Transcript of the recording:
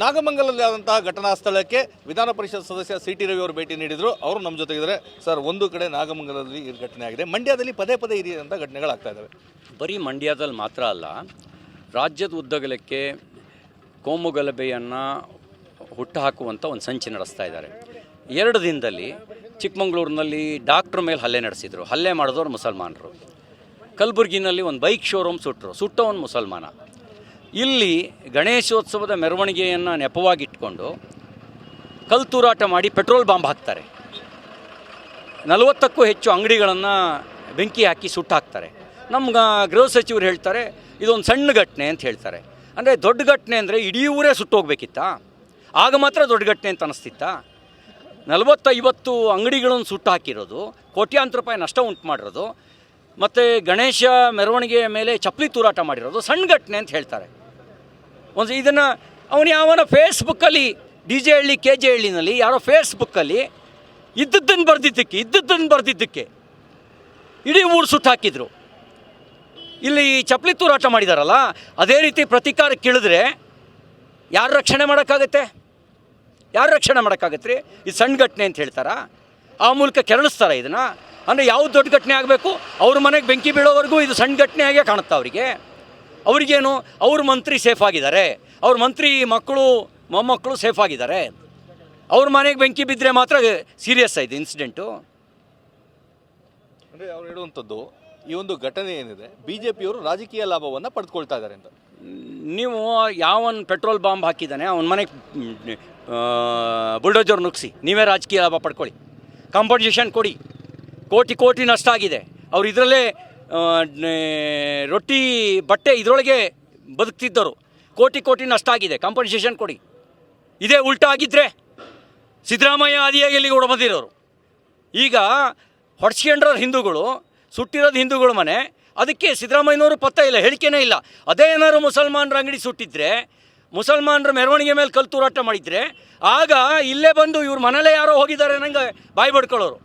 ನಾಗಮಂಗಲದಲ್ಲಿ ಆದಂತಹ ಘಟನಾ ಸ್ಥಳಕ್ಕೆ ವಿಧಾನ ಪರಿಷತ್ ಸದಸ್ಯ ಸಿ ಟಿ ರವಿ ಅವರು ಭೇಟಿ ನೀಡಿದ್ರು. ಅವರು ನಮ್ಮ ಜೊತೆಗಿದ್ದಾರೆ. ಸರ್, ಒಂದು ಕಡೆ ನಾಗಮಂಗಲದಲ್ಲಿ ಈ ಘಟನೆ ಆಗಿದೆ. ಮಂಡ್ಯದಲ್ಲಿ ಪದೇ ಪದೇ ಈ ರೀತಿಯಂಥ ಘಟನೆಗಳಾಗ್ತಾ ಇದ್ದಾವೆ ಬರೀ ಮಂಡ್ಯದಲ್ಲಿ ಮಾತ್ರ ಅಲ್ಲ, ರಾಜ್ಯದ ಉದ್ದಗಲಕ್ಕೆ ಕೋಮು ಗಲಭೆಯನ್ನು ಹುಟ್ಟುಹಾಕುವಂಥ ಒಂದು ಸಂಚು ನಡೆಸ್ತಾ ಇದ್ದಾರೆ. ಎರಡು ದಿನದಲ್ಲಿ ಚಿಕ್ಕಮಂಗ್ಳೂರಿನಲ್ಲಿ ಡಾಕ್ಟ್ರ್ ಮೇಲೆ ಹಲ್ಲೆ ನಡೆಸಿದರು. ಹಲ್ಲೆ ಮಾಡಿದವರು ಮುಸಲ್ಮಾನರು. ಕಲಬುರಗಿನಲ್ಲಿ ಒಂದು ಬೈಕ್ ಶೋರೂಮ್ ಸುಟ್ಟರು ಸುಟ್ಟವನು ಮುಸಲ್ಮಾನ. ಇಲ್ಲಿ ಗಣೇಶೋತ್ಸವದ ಮೆರವಣಿಗೆಯನ್ನು ನೆಪವಾಗಿಟ್ಕೊಂಡು ಕಲ್ತೂರಾಟ ಮಾಡಿ ಪೆಟ್ರೋಲ್ ಬಾಂಬ್ ಹಾಕ್ತಾರೆ. ನಲವತ್ತಕ್ಕೂ ಹೆಚ್ಚು ಅಂಗಡಿಗಳನ್ನು ಬೆಂಕಿ ಹಾಕಿ ಸುಟ್ಟು ಹಾಕ್ತಾರೆ. ನಮ್ಮ ಗೃಹ ಸಚಿವರು ಹೇಳ್ತಾರೆ, ಇದೊಂದು ಸಣ್ಣ ಘಟನೆ ಅಂತ ಹೇಳ್ತಾರೆ. ಅಂದರೆ ದೊಡ್ಡ ಘಟನೆ ಅಂದರೆ ಇಡೀ ಊರೇ ಸುಟ್ಟೋಗ್ಬೇಕಿತ್ತಾ ಆಗ ಮಾತ್ರ ದೊಡ್ಡ ಘಟನೆ ಅಂತ ಅನಿಸ್ತಿತ್ತಾ? ನಲವತ್ತೈವತ್ತು ಅಂಗಡಿಗಳನ್ನು ಸುಟ್ಟು ಹಾಕಿರೋದು, ಕೋಟ್ಯಾಂತರ ರೂಪಾಯಿ ನಷ್ಟ ಉಂಟು ಮಾಡಿರೋದು, ಮತ್ತು ಗಣೇಶ ಮೆರವಣಿಗೆಯ ಮೇಲೆ ಚಪ್ಪಲಿ ತೂರಾಟ ಮಾಡಿರೋದು ಸಣ್ಣ ಘಟನೆ ಅಂತ ಹೇಳ್ತಾರೆ. ಒಂದು ಇದನ್ನು, ಅವನು ಯಾವನ ಫೇಸ್ಬುಕ್ಕಲ್ಲಿ D J Halli K J ಹಳ್ಳಿನಲ್ಲಿ ಯಾರೋ ಫೇಸ್ಬುಕ್ಕಲ್ಲಿ ಇದ್ದದ್ದನ್ನು ಬರೆದಿದ್ದಕ್ಕೆ ಇದ್ದದ್ದನ್ನು ಬರೆದಿದ್ದಕ್ಕೆ ಇಡೀ ಊರು ಸುಟ್ಟು ಹಾಕಿದ್ರು. ಇಲ್ಲಿ ಚಪ್ಪಲಿ ತೂರಾಟ ಮಾಡಿದಾರಲ್ಲ, ಅದೇ ರೀತಿ ಪ್ರತಿಕಾರಕ್ಕೆ ಕೇಳಿದ್ರೆ ಯಾರು ರಕ್ಷಣೆ ಮಾಡೋಕ್ಕಾಗತ್ತೆ? ಯಾರು ರಕ್ಷಣೆ ಮಾಡೋಕ್ಕಾಗತ್ತೆ ರೀ? ಇದು ಸಣ್ಣ ಘಟನೆ ಅಂತ ಹೇಳ್ತಾರಾ? ಆ ಮೂಲಕ ಕೆರಳಿಸ್ತಾರೆ ಇದನ್ನು? ಅಂದರೆ ಯಾವ ದೊಡ್ಡ ಘಟನೆ ಆಗಬೇಕು? ಅವ್ರ ಮನೆಗೆ ಬೆಂಕಿ ಬೀಳೋವರೆಗೂ ಇದು ಸಣ್ಣ ಘಟನೆ ಆಗೇ ಕಾಣುತ್ತೆ ಅವರಿಗೆ? ಅವ್ರಿಗೇನು ಅವ್ರ ಮಂತ್ರಿ ಸೇಫ್ ಆಗಿದ್ದಾರೆ. ಅವ್ರ ಮಂತ್ರಿ ಮಕ್ಕಳು ಮೊಮ್ಮಕ್ಕಳು ಸೇಫ್ ಆಗಿದ್ದಾರೆ. ಅವ್ರ ಮನೆಗೆ ಬೆಂಕಿ ಬಿದ್ದರೆ ಮಾತ್ರ ಸೀರಿಯಸ್ ಆಯಿತು ಇನ್ಸಿಡೆಂಟು ಅಂದರೆ ಅವ್ರು ಹೇಳುವಂಥದ್ದು ಈ ಒಂದು ಘಟನೆ ಏನಿದೆ ಬಿ ಜೆ ಪಿಯವರು ರಾಜಕೀಯ ಲಾಭವನ್ನು ಪಡೆದುಕೊಳ್ತಾ ಇದ್ದಾರೆ ಅಂತ. ನೀವು ಯಾವನ್ ಪೆಟ್ರೋಲ್ ಬಾಂಬ್ ಹಾಕಿದ್ದಾನೆ ಅವನ ಮನೆಗೆ ಬುಲ್ಡೋಜರ್ ನುಗ್ಸಿ ನೀವೇ ರಾಜಕೀಯ ಲಾಭ ಪಡ್ಕೊಳ್ಳಿ. ಕಾಂಪನ್ಸೇಷನ್ ಕೊಡಿ. ಕೋಟಿ ಕೋಟಿ ನಷ್ಟ ಆಗಿದೆ. ಅವ್ರು ಇದರಲ್ಲೇ ರೊಟ್ಟಿ ಬಟ್ಟೆ ಇದರೊಳಗೆ ಬದುಕ್ತಿದ್ದರು ಕೋಟಿ ಕೋಟಿ ನಷ್ಟ ಆಗಿದೆ. ಕಾಂಪನ್ಸೇಷನ್ ಕೊಡಿ. ಇದೇ ಉಲ್ಟಾ ಆಗಿದ್ದರೆ ಸಿದ್ದರಾಮಯ್ಯ ಆದಿಯಾಗಿ ಇಲ್ಲಿಗೆ ಹೊಡಬಂದಿರೋರು ಈಗ ಹೊಡ್ಸ್ಕೊಂಡ್ರವ್ರು ಹಿಂದೂಗಳು, ಸುಟ್ಟಿರೋದು ಹಿಂದೂಗಳು ಮನೆ, ಅದಕ್ಕೆ ಸಿದ್ದರಾಮಯ್ಯನವರು ಪತ್ತ ಇಲ್ಲ, ಹೇಳಿಕೆನೇ ಇಲ್ಲ. ಅದೇ ಏನಾದ್ರು ಮುಸಲ್ಮಾನರ ಅಂಗಡಿ ಸುಟ್ಟಿದ್ರೆ, ಮುಸಲ್ಮಾನರ ಮೆರವಣಿಗೆ ಮೇಲೆ ಕಲ್ತೂರಾಟ ಮಾಡಿದರೆ, ಆಗ ಇಲ್ಲೇ ಬಂದು ಇವ್ರ ಮನೇಲೇ ಯಾರೋ ಹೋಗಿದ್ದಾರೆ ನಂಗೆ ಬಾಯಿ ಬಡ್ಕೊಳ್ಳೋರು.